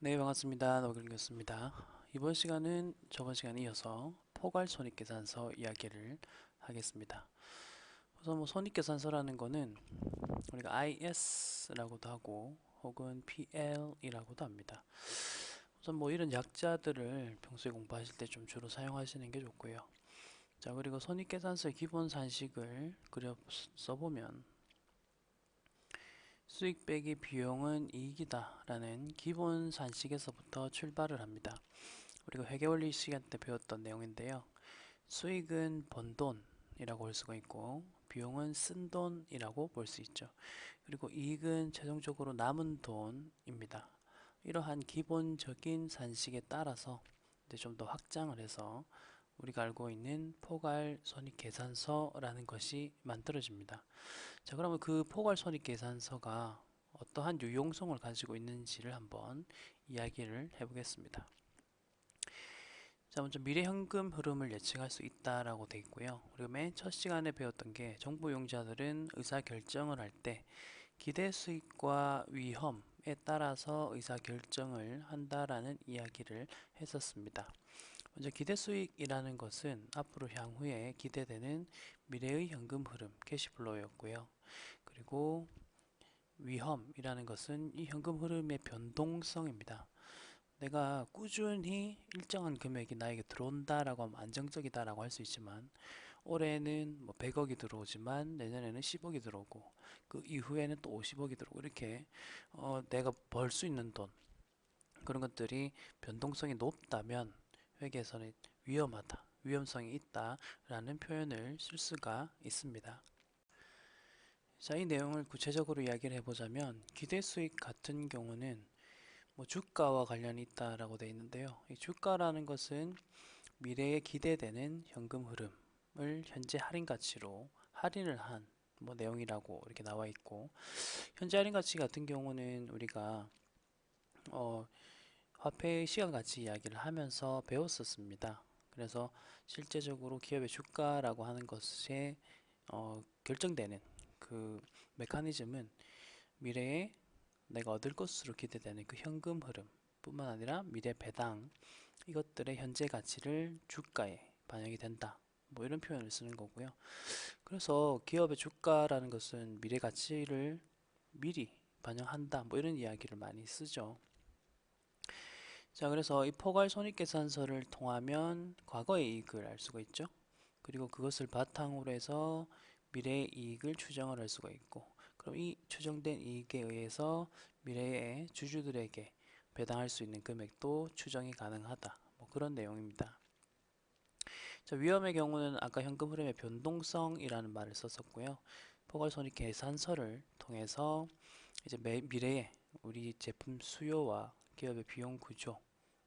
네, 반갑습니다. 노길교수입니다. 이번 시간은 저번 시간에 이어서 포괄 손익계산서 이야기를 하겠습니다. 우선 뭐 손익계산서라는 거는 우리가 IS라고도 하고 혹은 PL이라고도 합니다. 우선 뭐 이런 약자들을 평소에 공부하실 때 좀 주로 사용하시는 게 좋고요. 자, 그리고 손익계산서의 기본 산식을 그려 써보면 수익 빼기 비용은 이익이다 라는 기본 산식에서부터 출발을 합니다. 우리가 회계원리 시간 때 배웠던 내용인데요. 수익은 번 돈이라고 볼 수가 있고 비용은 쓴 돈이라고 볼 수 있죠. 그리고 이익은 최종적으로 남은 돈입니다. 이러한 기본적인 산식에 따라서 좀더 확장을 해서 우리가 알고 있는 포괄 손익 계산서라는 것이 만들어집니다. 자, 그러면 그 포괄 손익 계산서가 어떠한 유용성을 가지고 있는지를 한번 이야기를 해보겠습니다. 자, 먼저 미래 현금 흐름을 예측할 수 있다라고 되어 있고요. 그리고 맨첫 시간에 배웠던 게 정부 이용자들은 의사 결정을 할 때 기대 수익과 위험에 따라서 의사 결정을 한다라는 이야기를 했었습니다. 먼저 기대 수익이라는 것은 앞으로 향후에 기대되는 미래의 현금 흐름, 캐시플로우였고요. 그리고 위험이라는 것은 이 현금 흐름의 변동성입니다. 내가 꾸준히 일정한 금액이 나에게 들어온다라고 하면 안정적이다라고 할 수 있지만 올해는 뭐 100억이 들어오지만 내년에는 10억이 들어오고 그 이후에는 또 50억이 들어오고 이렇게 어 내가 벌 수 있는 돈 그런 것들이 변동성이 높다면 회계에서는 위험하다, 위험성이 있다 라는 표현을 쓸 수가 있습니다. 자, 이 내용을 구체적으로 이야기를 해보자면 기대 수익 같은 경우는 뭐 주가와 관련이 있다라고 되어 있는데요. 이 주가라는 것은 미래에 기대되는 현금 흐름을 현재 할인 가치로 할인을 한 뭐 내용이라고 이렇게 나와 있고 현재 할인 가치 같은 경우는 우리가 어 화폐의 시간 가치 이야기를 하면서 배웠었습니다. 그래서 실제적으로 기업의 주가라고 하는 것에 어, 결정되는 그 메커니즘은 미래에 내가 얻을 것으로 기대되는 그 현금 흐름 뿐만 아니라 미래 배당 이것들의 현재 가치를 주가에 반영이 된다. 뭐 이런 표현을 쓰는 거고요. 그래서 기업의 주가라는 것은 미래 가치를 미리 반영한다. 뭐 이런 이야기를 많이 쓰죠. 자, 그래서 이 포괄 손익계산서를 통하면 과거의 이익을 알 수가 있죠. 그리고 그것을 바탕으로 해서 미래의 이익을 추정을 할 수가 있고 그럼 이 추정된 이익에 의해서 미래의 주주들에게 배당할 수 있는 금액도 추정이 가능하다. 뭐 그런 내용입니다. 자, 위험의 경우는 아까 현금 흐름의 변동성이라는 말을 썼었고요. 포괄 손익 계산서를 통해서 이제 미래에 우리 제품 수요와 기업의 비용 구조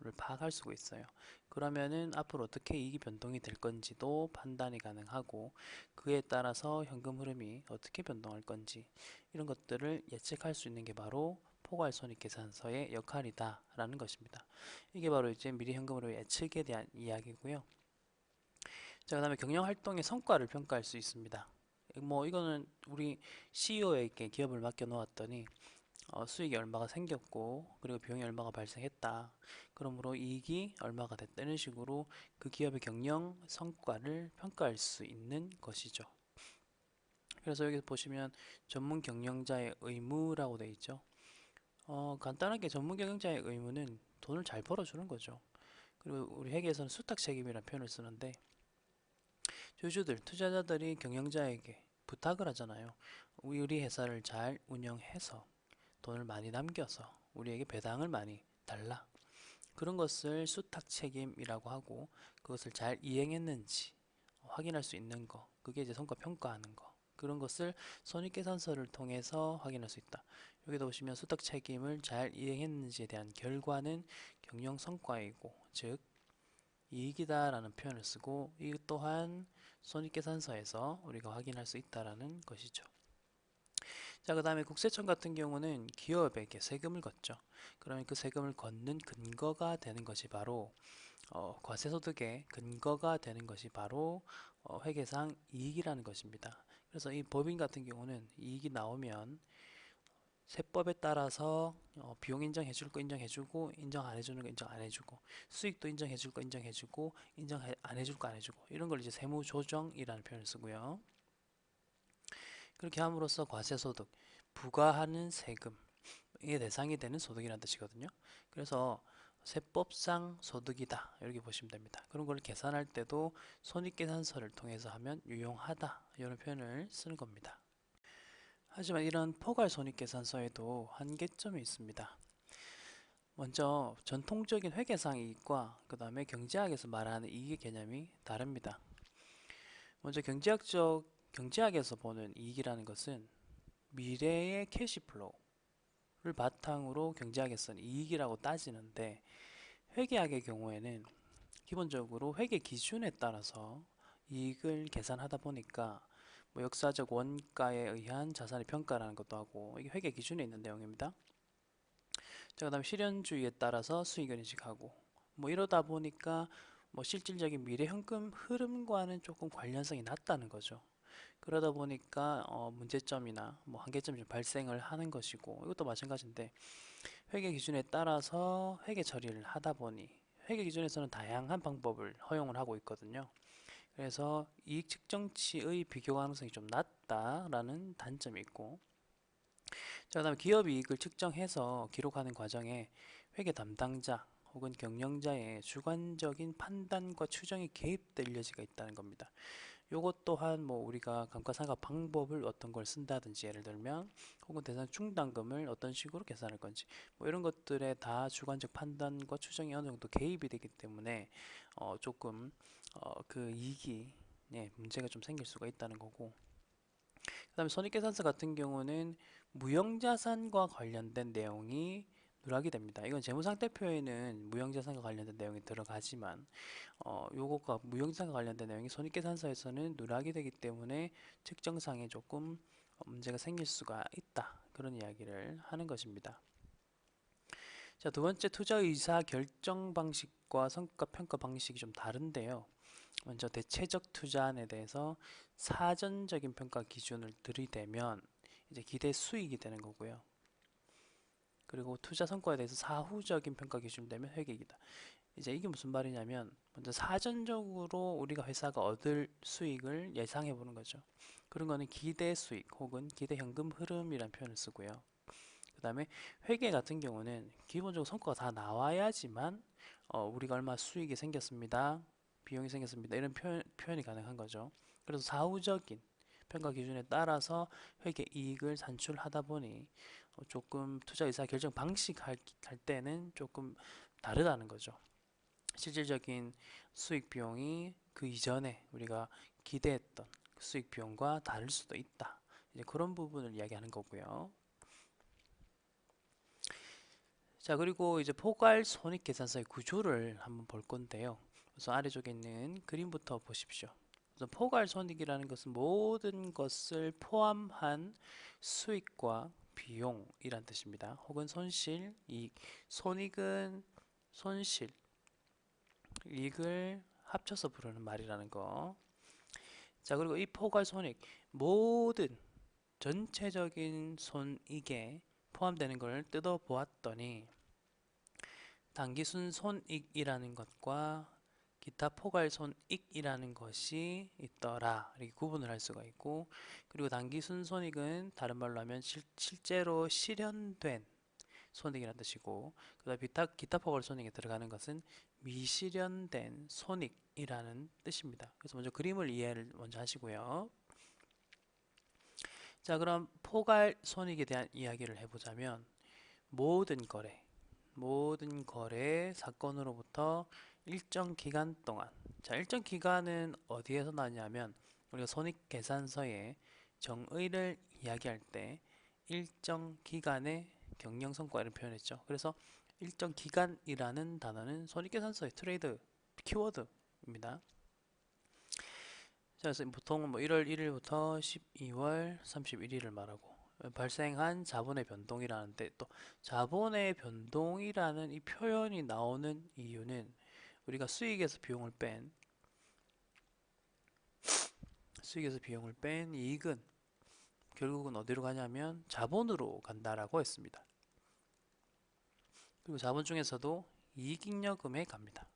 를 파악할 수가 있어요. 그러면은 앞으로 어떻게 이익이 변동이 될 건지도 판단이 가능하고 그에 따라서 현금 흐름이 어떻게 변동할 건지 이런 것들을 예측할 수 있는 게 바로 포괄 손익 계산서의 역할이다 라는 것입니다. 이게 바로 이제 미래 현금 흐름 예측에 대한 이야기고요. 자, 그 다음에 경영 활동의 성과를 평가할 수 있습니다. 뭐 이거는 우리 CEO에게 기업을 맡겨 놓았더니 어, 수익이 얼마가 생겼고 그리고 비용이 얼마가 발생했다. 그러므로 이익이 얼마가 됐다. 이런 식으로 그 기업의 경영 성과를 평가할 수 있는 것이죠. 그래서 여기 보시면 전문 경영자의 의무라고 되어 있죠. 어, 간단하게 전문 경영자의 의무는 돈을 잘 벌어주는 거죠. 그리고 우리 회계에서는 수탁 책임이라는 표현을 쓰는데 주주들, 투자자들이 경영자에게 부탁을 하잖아요. 우리 회사를 잘 운영해서 돈을 많이 남겨서 우리에게 배당을 많이 달라. 그런 것을 수탁 책임이라고 하고 그것을 잘 이행했는지 확인할 수 있는 거. 그게 이제 성과 평가하는 거. 그런 것을 손익계산서를 통해서 확인할 수 있다. 여기도 보시면 수탁 책임을 잘 이행했는지에 대한 결과는 경영 성과이고 즉 이익이다 라는 표현을 쓰고 이 또한 손익계산서에서 우리가 확인할 수 있다라는 것이죠. 자, 그 다음에 국세청 같은 경우는 기업에게 세금을 걷죠. 그러면 그 세금을 걷는 근거가 되는 것이 바로 어, 과세소득의 근거가 되는 것이 바로 어, 회계상 이익이라는 것입니다. 그래서 이 법인 같은 경우는 이익이 나오면 세법에 따라서 어, 비용 인정해 줄 거 인정해 주고 인정 안 해주는 거 인정 안 해주고 수익도 인정해 줄 거 인정해 주고 인정 안 해줄 거 안 해주고 이런 걸 이제 세무 조정이라는 표현을 쓰고요. 그렇게 함으로써 과세소득 부과하는 세금 이게 대상이 되는 소득이라는 뜻이거든요. 그래서 세법상 소득이다 이렇게 보시면 됩니다. 그런 걸 계산할 때도 손익계산서를 통해서 하면 유용하다 이런 표현을 쓰는 겁니다. 하지만 이런 포괄 손익계산서에도 한계점이 있습니다. 먼저 전통적인 회계상 이익과 그 다음에 경제학에서 말하는 이익의 개념이 다릅니다. 먼저 경제학적 경제학에서 보는 이익이라는 것은 미래의 캐시플로우를 바탕으로 경제학에서는 이익이라고 따지는데 회계학의 경우에는 기본적으로 회계 기준에 따라서 이익을 계산하다 보니까 뭐 역사적 원가에 의한 자산의 평가라는 것도 하고 이게 회계 기준에 있는 내용입니다. 자, 그다음 실현주의에 따라서 수익을 인식하고 뭐 이러다 보니까 뭐 실질적인 미래 현금 흐름과는 조금 관련성이 낮다는 거죠. 그러다 보니까 어 문제점이나 뭐 한계점이 좀 발생을 하는 것이고 이것도 마찬가지인데 회계 기준에 따라서 회계 처리를 하다 보니 회계 기준에서는 다양한 방법을 허용을 하고 있거든요. 그래서 이익 측정치의 비교 가능성이 좀 낮다라는 단점이 있고 자, 그 다음에 기업 이익을 측정해서 기록하는 과정에 회계 담당자 혹은 경영자의 주관적인 판단과 추정이 개입될 여지가 있다는 겁니다. 요것 또한 뭐 우리가 감가상각 방법을 어떤 걸 쓴다든지 예를 들면 혹은 대상 충당금을 어떤 식으로 계산할 건지 뭐 이런 것들에 다 주관적 판단과 추정이 어느 정도 개입이 되기 때문에 어 조금 어 그 이익이 예, 문제가 좀 생길 수가 있다는 거고. 그 다음에 손익계산서 같은 경우는 무형자산과 관련된 내용이 누락이 됩니다. 이건 재무상태표에는 무형자산과 관련된 내용이 들어가지만 어, 요것과 무형자산과 관련된 내용이 손익계산서에서는 누락이 되기 때문에 측정상에 조금 문제가 생길 수가 있다. 그런 이야기를 하는 것입니다. 자, 두 번째 투자 의사 결정 방식과 성과 평가 방식이 좀 다른데요. 먼저 대체적 투자안에 대해서 사전적인 평가 기준을 들이대면 이제 기대 수익이 되는 거고요. 그리고 투자 성과에 대해서 사후적인 평가 기준이 되면 회계이다. 이제 이게 무슨 말이냐면 먼저 사전적으로 우리가 회사가 얻을 수익을 예상해 보는 거죠. 그런 거는 기대 수익 혹은 기대 현금 흐름이라는 표현을 쓰고요. 그 다음에 회계 같은 경우는 기본적으로 성과가 다 나와야지만 어, 우리가 얼마 수익이 생겼습니다. 비용이 생겼습니다. 이런 표현, 표현이 가능한 거죠. 그래서 사후적인 평가 기준에 따라서 회계 이익을 산출하다 보니 어, 조금 투자 의사 결정 방식 할, 할 때는 조금 다르다는 거죠. 실질적인 수익 비용이 그 이전에 우리가 기대했던 수익 비용과 다를 수도 있다. 이제 그런 부분을 이야기하는 거고요. 자 그리고 이제 포괄 손익 계산서의 구조를 한번 볼 건데요. 우선 아래쪽에 있는 그림부터 보십시오. 우선 포괄 손익이라는 것은 모든 것을 포함한 수익과 비용이란 뜻입니다. 혹은 손실, 이익. 손익은 손실, 이익을 합쳐서 부르는 말이라는 거. 자, 그리고 이 포괄 손익 모든 전체적인 손익에 포함되는 것을 뜯어 보았더니 단기순 손익이라는 것과 기타 포괄 손 익이라는 것이 있더라 이렇게 구분을 할 수가 있고 그리고 단기 순손익은 다른 말로 하면 실, 실제로 실현된 손익이라는 뜻이고 그다음 기타, 기타 포괄 손익에 들어가는 것은 미실현된 손익이라는 뜻입니다. 그래서 먼저 그림을 이해를 먼저 하시고요. 자 그럼 포괄 손익에 대한 이야기를 해보자면 모든 거래 모든 거래 사건으로부터 일정 기간 동안 자 일정 기간은 어디에서 나냐면 우리가 손익계산서에 정의를 이야기할 때 일정 기간의 경영 성과를 표현했죠. 그래서 일정 기간이라는 단어는 손익계산서의 트레이드 키워드입니다. 자, 그래서 보통 뭐 1월 1일부터 12월 31일을 말하고 발생한 자본의 변동이라는데 또 자본의 변동이라는 이 표현이 나오는 이유는 우리가 수익에서 비용을 뺀 수익에서 비용을 뺀 이익은 결국은 어디로 가냐면 자본으로 간다라고 했습니다. 그리고 자본 중에서도 이익잉여금에 갑니다.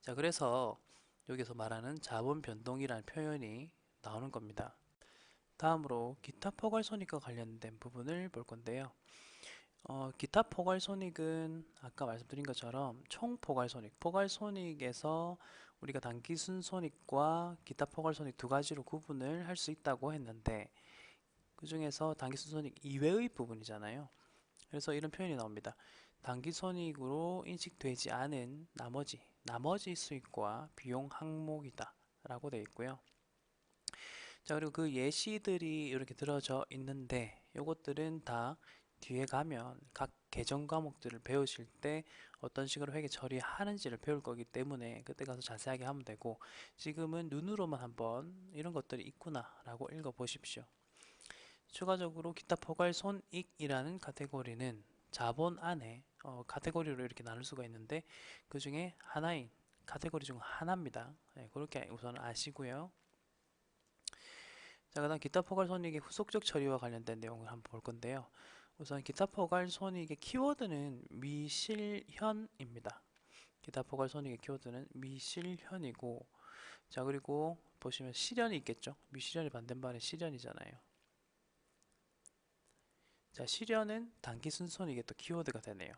자, 그래서 여기서 말하는 자본 변동이라는 표현이 나오는 겁니다. 다음으로 기타 포괄손익과 관련된 부분을 볼 건데요. 어, 기타 포괄 손익은 아까 말씀드린 것처럼 총 포괄 손익, 포괄 손익에서 우리가 단기 순 손익과 기타 포괄 손익 두 가지로 구분을 할 수 있다고 했는데 그 중에서 단기 순 손익 이외의 부분이잖아요. 그래서 이런 표현이 나옵니다. 단기 손익으로 인식되지 않은 나머지 나머지 수익과 비용 항목이다 라고 되어 있고요. 자 그리고 그 예시들이 이렇게 들어져 있는데 이것들은 다 뒤에 가면 각 계정 과목들을 배우실 때 어떤 식으로 회계 처리하는지를 배울 거기 때문에 그때 가서 자세하게 하면 되고 지금은 눈으로만 한번 이런 것들이 있구나 라고 읽어 보십시오. 추가적으로 기타 포괄 손익이라는 카테고리는 자본 안에 어, 카테고리로 이렇게 나눌 수가 있는데 그 중에 하나인 카테고리 중 하나입니다. 네, 그렇게 우선 아시고요. 자, 그 다음 기타 포괄 손익의 후속적 처리와 관련된 내용을 한번 볼 건데요. 우선 기타 포괄 손익의 키워드는 미실현입니다. 기타 포괄 손익의 키워드는 미실현이고 자 그리고 보시면 실현이 있겠죠. 미실현이 반대말은 실현이잖아요. 자 실현은 단기 순손익의 또 키워드가 되네요.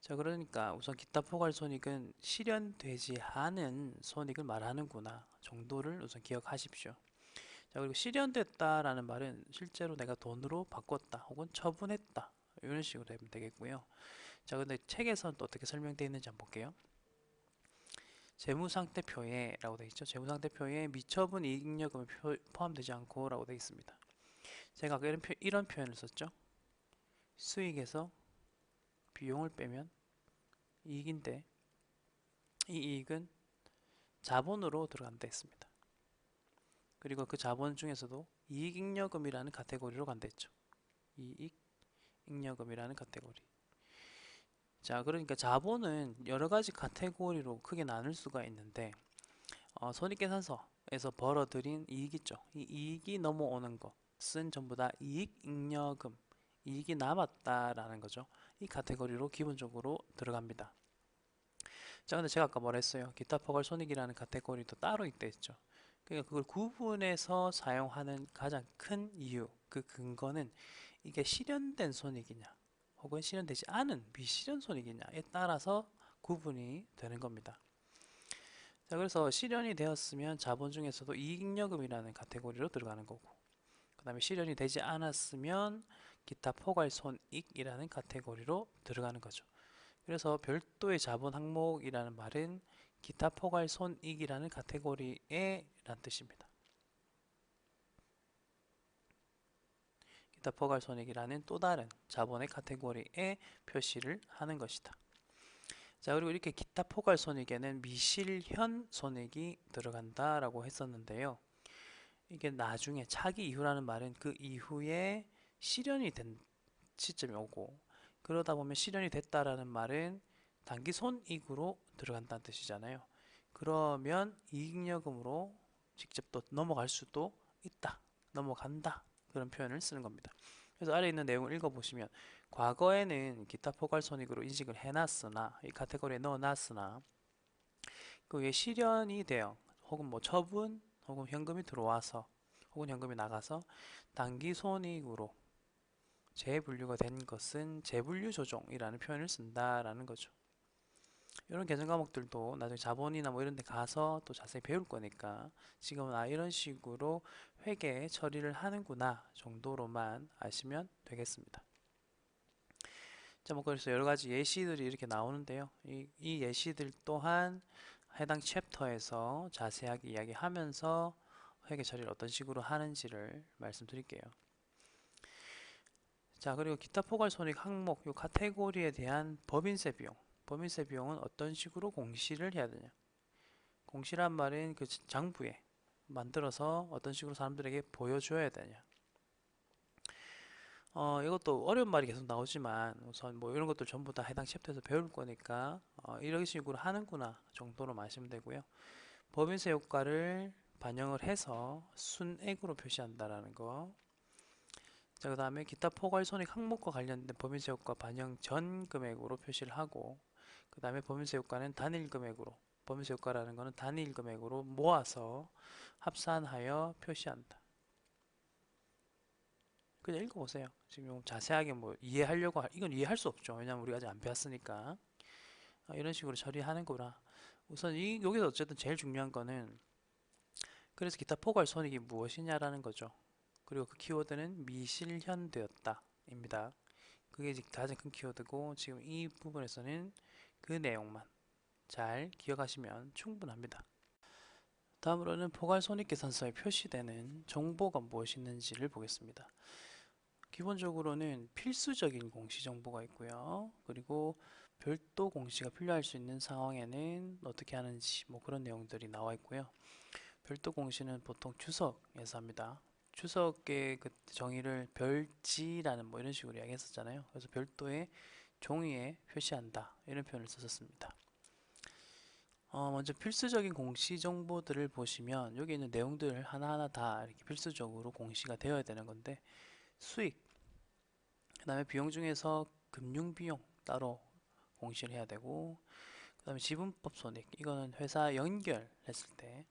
자 그러니까 우선 기타 포괄 손익은 실현되지 않은 손익을 말하는구나 정도를 우선 기억하십시오. 자 그리고 실현됐다라는 말은 실제로 내가 돈으로 바꿨다 혹은 처분했다 이런 식으로 되면 되겠고요. 자 근데 책에서는 또 어떻게 설명되어 있는지 한번 볼게요. 재무상태표에 라고 되어 있죠. 재무상태표에 미처분 이익잉여금이 포함되지 않고 라고 되어 있습니다. 제가 이런, 표, 이런 표현을 썼죠. 수익에서 비용을 빼면 이익인데 이 이익은 자본으로 들어간다 했습니다. 그리고 그 자본 중에서도 이익잉여금이라는 카테고리로 간다 했죠. 이익잉여금이라는 카테고리. 자, 그러니까 자본은 여러 가지 카테고리로 크게 나눌 수가 있는데 어, 손익계산서에서 벌어들인 이익 있죠. 이 이익이 넘어오는 것은 전부 다 이익잉여금, 이익이 남았다라는 거죠. 이 카테고리로 기본적으로 들어갑니다. 자, 근데 제가 아까 뭐랬어요? 기타 포괄 손익이라는 카테고리도 따로 있다 했죠. 그러니까 그걸 구분해서 사용하는 가장 큰 이유, 그 근거는 이게 실현된 손익이냐, 혹은 실현되지 않은 미실현 손익이냐에 따라서 구분이 되는 겁니다. 자, 그래서 실현이 되었으면 자본 중에서도 이익잉여금이라는 카테고리로 들어가는 거고, 그 다음에 실현이 되지 않았으면 기타 포괄 손익이라는 카테고리로 들어가는 거죠. 그래서 별도의 자본 항목이라는 말은 기타 포괄 손익이라는 카테고리에 란 뜻입니다. 기타 포괄 손익이라는 또 다른 자본의 카테고리에 표시를 하는 것이다. 자 그리고 이렇게 기타 포괄 손익에는 미실현 손익이 들어간다라고 했었는데요. 이게 나중에 차기 이후라는 말은 그 이후에 실현이 된 시점이 오고 그러다 보면 실현이 됐다라는 말은 단기 손익으로 들어간다는 뜻이잖아요. 그러면 이익여금으로 직접 또 넘어갈 수도 있다. 넘어간다. 그런 표현을 쓰는 겁니다. 그래서 아래 있는 내용을 읽어보시면 과거에는 기타 포괄 손익으로 인식을 해놨으나 이 카테고리에 넣어놨으나 그 위에 실현이 되어 혹은 뭐 처분 혹은 현금이 들어와서 혹은 현금이 나가서 단기 손익으로 재분류가 된 것은 재분류 조정이라는 표현을 쓴다라는 거죠. 이런 개정 과목들도 나중에 자본이나 뭐 이런 데 가서 또 자세히 배울 거니까 지금은 아 이런 식으로 회계 처리를 하는구나 정도로만 아시면 되겠습니다. 자, 뭐 그래서 여러 가지 예시들이 이렇게 나오는데요. 이, 이 예시들 또한 해당 챕터에서 자세하게 이야기하면서 회계 처리를 어떤 식으로 하는지를 말씀드릴게요. 자, 그리고 기타 포괄 손익 항목 요 카테고리에 대한 법인세 비용 법인세 비용은 어떤 식으로 공시를 해야 되냐? 공시란 말은 그 장부에 만들어서 어떤 식으로 사람들에게 보여줘야 되냐? 어, 이것도 어려운 말이 계속 나오지만 우선 뭐 이런 것들 전부 다 해당 챕터에서 배울 거니까 어, 이런 식으로 하는구나 정도로 마시면 되고요. 법인세 효과를 반영을 해서 순액으로 표시한다라는 거. 자, 그 다음에 기타 포괄 손익 항목과 관련된 법인세 효과 반영 전 금액으로 표시를 하고, 그 다음에 법인세 효과는 단일 금액으로, 법인세 효과라는 거는 단일 금액으로 모아서 합산하여 표시한다. 그냥 읽어보세요. 지금 좀 자세하게 뭐 이해하려고, 하- 이건 이해할 수 없죠. 왜냐면 우리가 아직 안 배웠으니까. 아, 이런 식으로 처리하는구나. 우선 이, 여기서 어쨌든 제일 중요한 거는 그래서 기타 포괄 손익이 무엇이냐라는 거죠. 그리고 그 키워드는 미실현되었다 입니다. 그게 가장 큰 키워드고 지금 이 부분에서는 그 내용만 잘 기억하시면 충분합니다. 다음으로는 포괄 손익계산서에 표시되는 정보가 무엇이 있는지를 보겠습니다. 기본적으로는 필수적인 공시 정보가 있고요. 그리고 별도 공시가 필요할 수 있는 상황에는 어떻게 하는지 뭐 그런 내용들이 나와 있고요. 별도 공시는 보통 추석에서 합니다. 추석의 그 정의를 별지라는 뭐 이런 식으로 이야기했었잖아요. 그래서 별도의 종이에 표시한다 이런 표현을 썼었습니다. 어, 먼저 필수적인 공시 정보들을 보시면 여기 있는 내용들 하나하나 다 이렇게 필수적으로 공시가 되어야 되는 건데 수익, 그 다음에 비용 중에서 금융 비용 따로 공시를 해야 되고 그 다음에 지분법 손익 이거는 회사 연결했을 때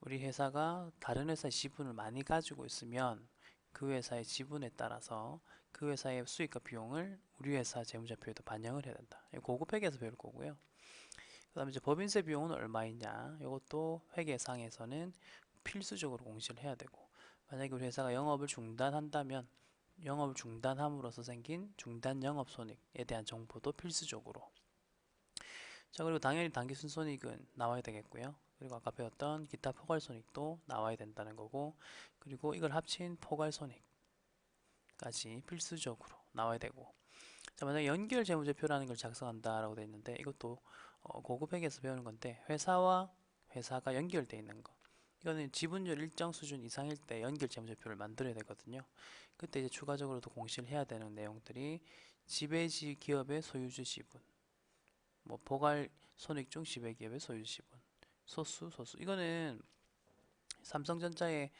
우리 회사가 다른 회사의 지분을 많이 가지고 있으면 그 회사의 지분에 따라서 그 회사의 수익과 비용을 우리 회사 재무제표에도 반영을 해야 된다. 이거 고급 회계에서 배울 거고요. 그 다음에 이제 법인세 비용은 얼마이냐 이것도 회계상에서는 필수적으로 공시를 해야 되고 만약에 우리 회사가 영업을 중단한다면 영업을 중단함으로써 생긴 중단 영업 손익에 대한 정보도 필수적으로 자 그리고 당연히 단기 순손익은 나와야 되겠고요 그리고 아까 배웠던 기타 포괄 손익도 나와야 된다는 거고 그리고 이걸 합친 포괄 손익 까지 필수적으로 나와야 되고. 자 만약에 연결 재무제표라는 걸 작성한다라고 되어 있는데 이것도 어, 고급 회계에서 배우는 건데 회사와 회사가 연결되어 있는 거. 이거는 지분율 일정 수준 이상일 때 연결 재무제표를 만들어야 되거든요. 그때 이제 추가적으로도 공시를 해야 되는 내용들이 지배지 기업의 소유주 지분 뭐 포괄 손익 중 지배 기업의 소유주 지분 소수 소수. 이거는 삼성전자의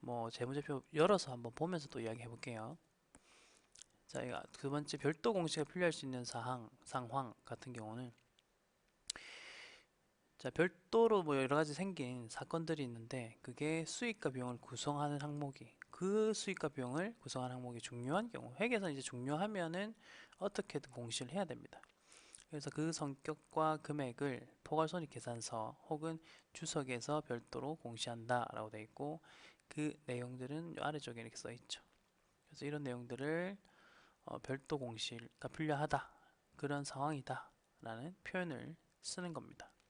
뭐 재무제표 열어서 한번 보면서 또 이야기 해 볼게요. 자, 이거 두 번째 별도 공시가 필요할 수 있는 사항, 상황 같은 경우는 자, 별도로 뭐 여러 가지 생긴 사건들이 있는데 그게 수익과 비용을 구성하는 항목이 그 수익과 비용을 구성하는 항목이 중요한 경우 회계에서 이제 중요하면은 어떻게든 공시를 해야 됩니다. 그래서 그 성격과 금액을 포괄손익 계산서 혹은 주석에서 별도로 공시한다 라고 되어 있고 그 내용들은 요 아래쪽에 이렇게 써 있죠. 그래서 이런 내용들을 어, 별도 공시가 필요하다 그런 상황이다 라는 표현을 쓰는 겁니다.